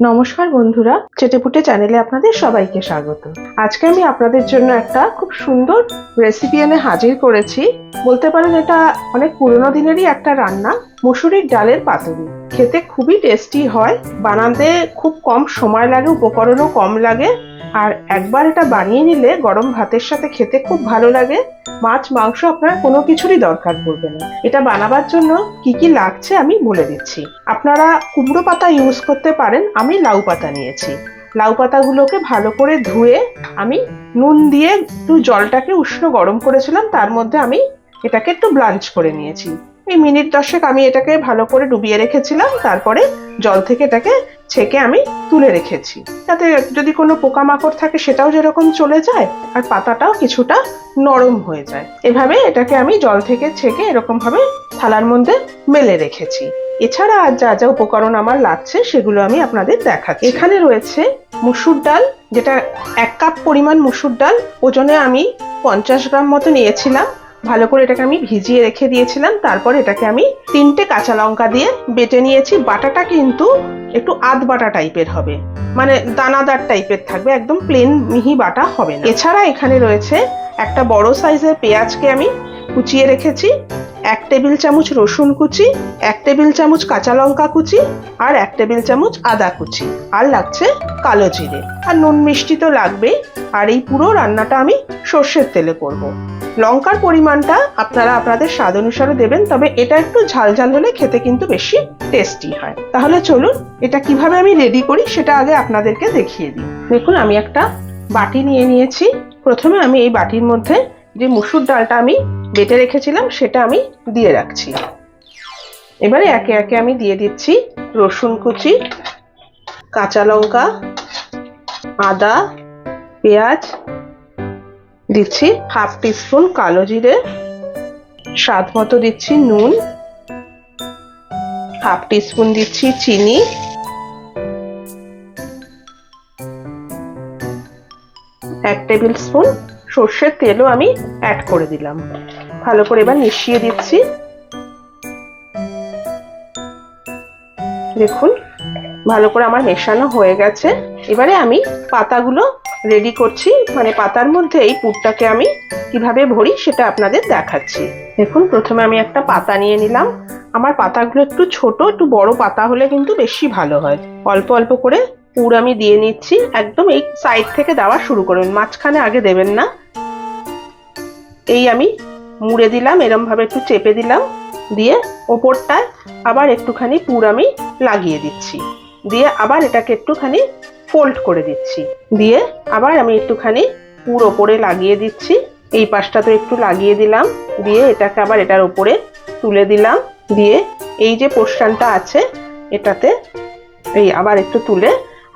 নমস্কার বন্ধুরা, চেটেপুটে চ্যানেলে আপনাদের সবাইকে স্বাগত। আজকে আমি আপনাদের জন্য একটা খুব সুন্দর রেসিপি এনে হাজির করেছি। বলতে পারেন এটা অনেক পুরোনো দিনেরই একটা রান্না, মুসুরির ডালের পাতুরি। খেতে খুবই টেস্টি হয়। বানাতে খুব কম সময় লাগে, উপকরণও কম লাগে। আর একবার এটা বানিয়ে নিলে গরম ভাতের সাথে খেতে খুব ভালো লাগে। মাছ, মাংস আপনার কোনো কিছুরই দরকার পড়বে না। এটা বানাবার জন্য কি কি লাগছে আমি বলে দিচ্ছি। আপনারা কুমড়ো পাতা ইউজ করতে পারেন, আমি লাউ পাতা নিয়েছি। লাউ পাতাগুলোকে ভালো করে ধুয়ে আমি নুন দিয়ে একটু জলটাকে উষ্ণ গরম করেছিলাম, তার মধ্যে আমি এটাকে একটু ব্লাঞ্চ করে নিয়েছি। এই মিনিট দশেক আমি এটাকে ভালো করে ডুবিয়ে রেখেছিলাম, তারপরে জল থেকে এটাকে ছেঁকে আমি তুলে রেখেছি। তাতে যদি কোনো পোকামাকড় থাকে সেটাও যেরকম চলে যায়, আর পাতাটাও কিছুটা নরম হয়ে যায়। এভাবে এটাকে আমি জল থেকে ছেঁকে এরকম ভাবে থালার মধ্যে মেলে রেখেছি। এছাড়া আর যা যা উপকরণ আমার লাগছে সেগুলো আমি আপনাদের দেখাচ্ছি। এখানে রয়েছে মুসুর ডাল, যেটা এক কাপ পরিমাণ মুসুর ডাল। ওজনে আমি পঞ্চাশ গ্রাম মতো নিয়েছিলাম। ভালো করে এটাকে আমি ভিজিয়ে রেখে দিয়েছিলাম। তারপর এটাকে আমি তিনটে কাঁচা লঙ্কা দিয়ে বেটে নিয়েছি। বাটাটা কিন্তু একটু আধ বাটা টাইপের হবে। মানে দানাদার টাইপের থাকবে, একদম প্লেন মিহি বাটা হবে না। এছাড়া এখানে রয়েছে একটা বড় সাইজের পেঁয়াজকে আমি কুচিয়ে রেখেছি, এক টেবিল চামচ রসুন কুচি, এক টেবিল চামচ কাঁচা লঙ্কা কুচি আর এক টেবিল চামচ আদা কুচি। আর লাগছে কালো জিরে। আর নুন মিষ্টি তো লাগবেই। আর এই পুরো রান্নাটা আমি সর্ষের তেলে করব। লঙ্কার পরিমাণটা আপনারা আপনাদের স্বাদ অনুসারে দেবেন, তবে এটা একটু ঝাল ঝাল হলে খেতে কিন্তু বেশি টেস্টি হয়। তাহলে চলুন, এটা কীভাবে আমি রেডি করি সেটা আগে আপনাদেরকে দেখিয়ে দিই। দেখুন, আমি একটা বাটি নিয়ে নিয়েছি। প্রথমে আমি এই বাটির মধ্যে যে মুসুর ডালটা আমি বেটে রেখেছিলাম, সেটা আমি দিয়ে রাখছি। এবারে একে একে আমি দিয়ে দিচ্ছি রসুন কুচি, কাঁচা লঙ্কা, আদা, পেঁয়াজ দিচ্ছি হাফ টিস্পুন কালো জিরে, স্বাদ মতো দিচ্ছি নুন, হাফ টিস্পুন দিচ্ছি চিনি, এক টেবিল স্পুন সর্ষের তেলও আমি অ্যাড করে দিলাম। ভালো করে এবার মিশিয়ে দিচ্ছি। দেখুন, ভালো করে আমার মেশানো হয়ে গেছে। এবারে আমি পাতাগুলো রেডি করছি। মানে পাতার মধ্যে এই পুরটাকে আমি কীভাবে ভরি সেটা আপনাদের দেখাচ্ছি। দেখুন, প্রথমে আমি একটা পাতা নিয়ে নিলাম। আমার পাতাগুলো একটু ছোট, একটু বড় পাতা হলে কিন্তু বেশি ভালো হয়। অল্প অল্প করে পুর আমি দিয়ে নিচ্ছি। একদম এই সাইড থেকে দেওয়া শুরু করবেন মাঝখানে আগে দেবেন না। এই আমি মুড়ে দিলাম এরম ভাবে একটু চেপে দিলাম। দিয়ে ওপরটায় আবার একটুখানি পুর আমি লাগিয়ে দিচ্ছি। দিয়ে আবার এটাকে একটুখানি ফোল্ড করে দিচ্ছি। দিয়ে আবার আমি একটুখানি পুর ওপরে লাগিয়ে দিচ্ছি। এই পাশটা তো একটু লাগিয়ে দিলাম। দিয়ে এটাকে আবার এটার উপরে তুলে দিলাম। দিয়ে এই যে পোর্শনটা আছে, এটাতে এই আবার একটু তুলে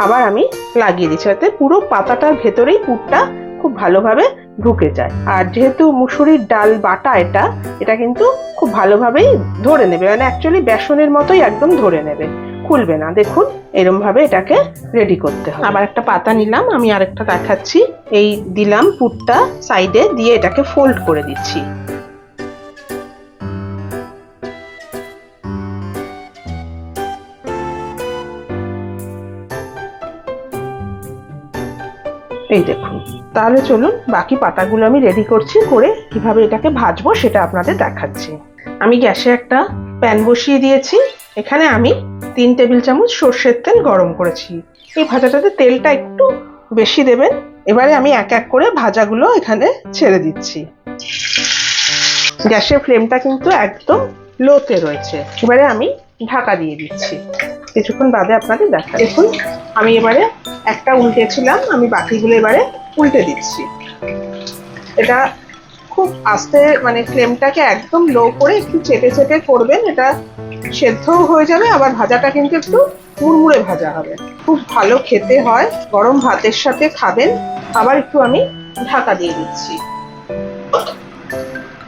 আবার আমি লাগিয়ে দিচ্ছি। যাতে পুরো পাতাটার ভেতরেই পুরটা খুব ভালোভাবে ঢুকে যায়। আর যেহেতু মুসুরির ডাল বাটা এটা এটা কিন্তু খুব ভালোভাবেই ধরে নেবে। মানে অ্যাকচুয়ালি বেসনের মতোই একদম ধরে নেবে। খুলবে না। দেখুন এরম ভাবে এটাকে রেডি করতে হবে। আবার একটা পাতা নিলাম, আমি আরেকটা দেখাচ্ছি। এই দিলাম পুরটা সাইডে দিয়ে এটাকে ফোল্ড করে দিচ্ছি। এই দেখুন, তাহলে চলুন বাকি পাতাগুলো আমি রেডি করছি, করে কীভাবে এটাকে ভাজবো সেটা আপনাদের দেখাচ্ছি। আমি গ্যাসে একটা প্যান বসিয়ে দিয়েছি। এখানে আমি তিন টেবিল চামচ সর্ষের তেল গরম করেছি। এই ভাজাটাতে তেলটা একটু বেশি দেবেন। এবারে আমি এক এক করে ভাজাগুলো এখানে ছেড়ে দিচ্ছি। গ্যাসের ফ্লেমটা কিন্তু একদম লোতে রয়েছে। এবারে আমি ঢাকা দিয়ে দিচ্ছি। কিছুক্ষণ বাদে আপনাদের দেখা দেখুন, আমি এবারে একটা উল্টেছিলাম, আমি বাকিগুলো এবারে উল্টে দিচ্ছি। এটা খুব আস্তে মানে ফ্লেমটাকে একদম লো করে একটু চেপে চেপে করবেন, এটা সেদ্ধও হয়ে যাবে, আবার ভাজাটা কিন্তু একটু মুড়মুড়ে ভাজা হবে। খুব ভালো খেতে হয়, গরম ভাতের সাথে খাবেন। আবার একটু আমি ঢাকা দিয়ে দিচ্ছি।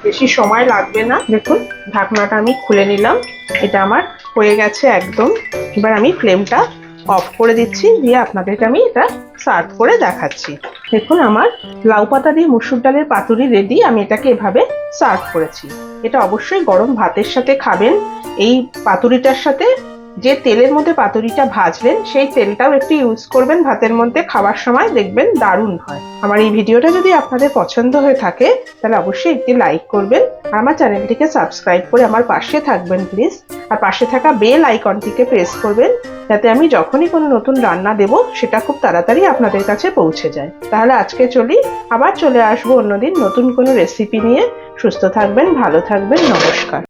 বেশি সময় লাগবে না। দেখুন, ঢাকনাটা আমি খুলে নিলাম। এটা আমার হয়ে গেছে একদম। এবার আমি ফ্লেমটা অফ করে দিচ্ছি, দিয়ে আপনাদেরকে আমি এটা সার্ভ করে দেখাচ্ছি। দেখুন আমার লাউ পাতা দিয়ে মুসুর ডালের পাতুরি রেডি আমি এটাকে এভাবে সার্ভ করেছি। এটা অবশ্যই গরম ভাতের সাথে খাবেন। এই পাতুরিটার সাথে যে তেলের মধ্যে পাতুরিটা ভাজলেন সেই তেলটাও একটু ইউজ করবেন ভাতের মধ্যে। খাওয়ার সময় দেখবেন দারুণ হয়। আমার এই ভিডিওটা যদি আপনাদের পছন্দ হয়ে থাকে, তাহলে অবশ্যই একটি লাইক করবেন। আর আমার চ্যানেলটিকে সাবস্ক্রাইব করে আমার পাশে থাকবেন প্লিজ আর পাশে থাকা বেল আইকনটিকে প্রেস করবেন। যাতে আমি যখনই কোনো নতুন রান্না দেব, সেটা খুব তাড়াতাড়ি আপনাদের কাছে পৌঁছে যায়। তাহলে আজকে চলি, আবার চলে আসব অন্যদিন নতুন কোনো রেসিপি নিয়ে। সুস্থ থাকবেন, ভালো থাকবেন, নমস্কার।